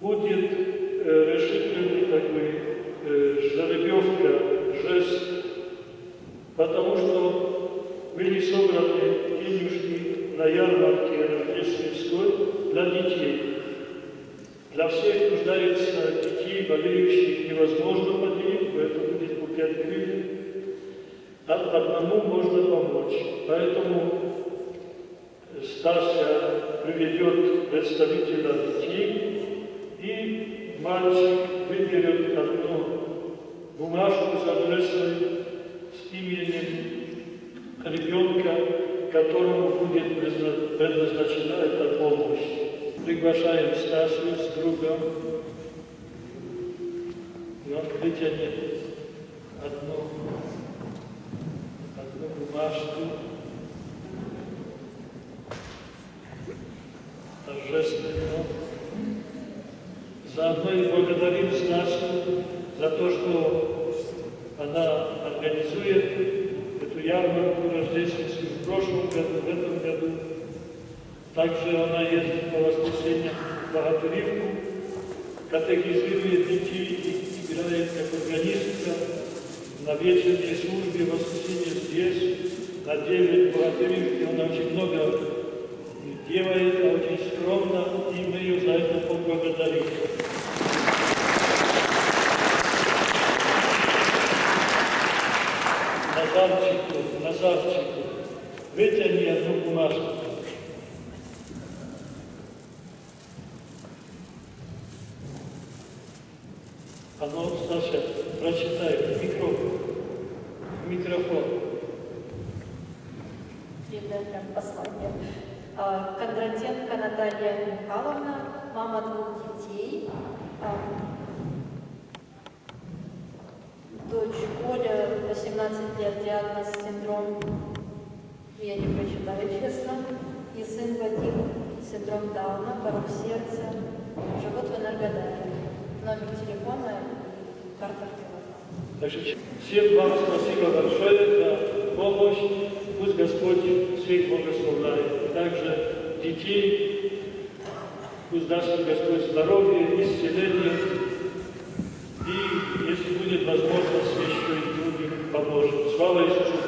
будет э, решительный такой э, жеребьевка, жест, потому что были собраны денежки на ярмарке рождественской для детей. Для всех нуждается детей, болеющих, невозможно поделить, поэтому будет по 5 гривен. А одному можно помочь. Поэтому Стася приведет представителя детей, мальчик выберет одну бумажку с адресом, с именем ребенка, которому будет предна- предназначена эта помощь. Приглашаем Стасю с другом. Но вытянет одну, одну бумажку. торжественно. Заодно и благодарим Стасу за то, что она организует эту ярмарку рождественскую в прошлом году, в этом году. Также она ездит по воскресеньям в Богатыревку, катехизирует детей и играет как органистка на вечерней службе в воскресенье здесь, на 9 в Богатыревке. Назарчику, Назарчику, вытяни одну бумажку. А ну, Стася, прочитай микрофон. Микрофон. Прям послание. А, Кондратенко Наталья Михайловна, мама двух детей. 15 лет диагноз синдром, я не прочитаю честно, и сын Вадим, синдром Дауна, порог сердца, живут в Энергодаре. Номер телефона и карта Также всем вам спасибо большое за помощь. Пусть Господь всех благословляет. И также детей, пусть даст Господь здоровье, исцеление и, если будет возможность, поможет. Слава Христу!